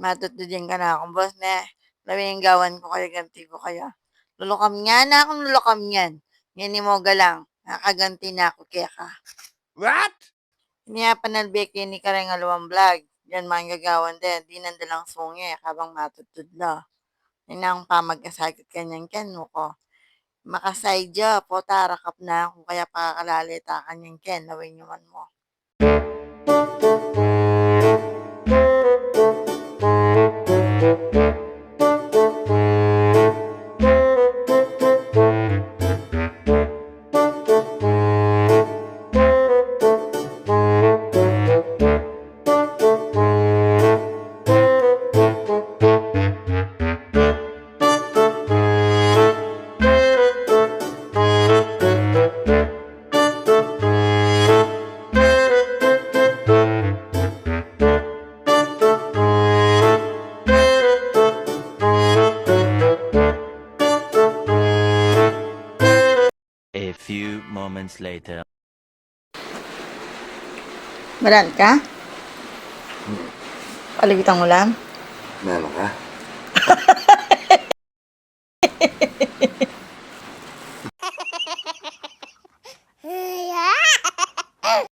Matutudin ka na akong boss na. Lawing gawan ko kayo, ganti ko kayo. Lulukam nga na akong lulukam yan. Yan mo galang. Nakaganti na ako kaya ka. What? Niya panalbeki ni kareng alawang vlog. Yan mga gagawan din. Di nandalang sungi. Kabang matutudlo. Yan ang pamag-asagot kanyang ken mo ko. Makasaydya po tarakap na kung kaya pakakalalita kanyang ken. Lawin nyo man mo. A few moments later. Maran ka? Paligitang ulam? Meron ka?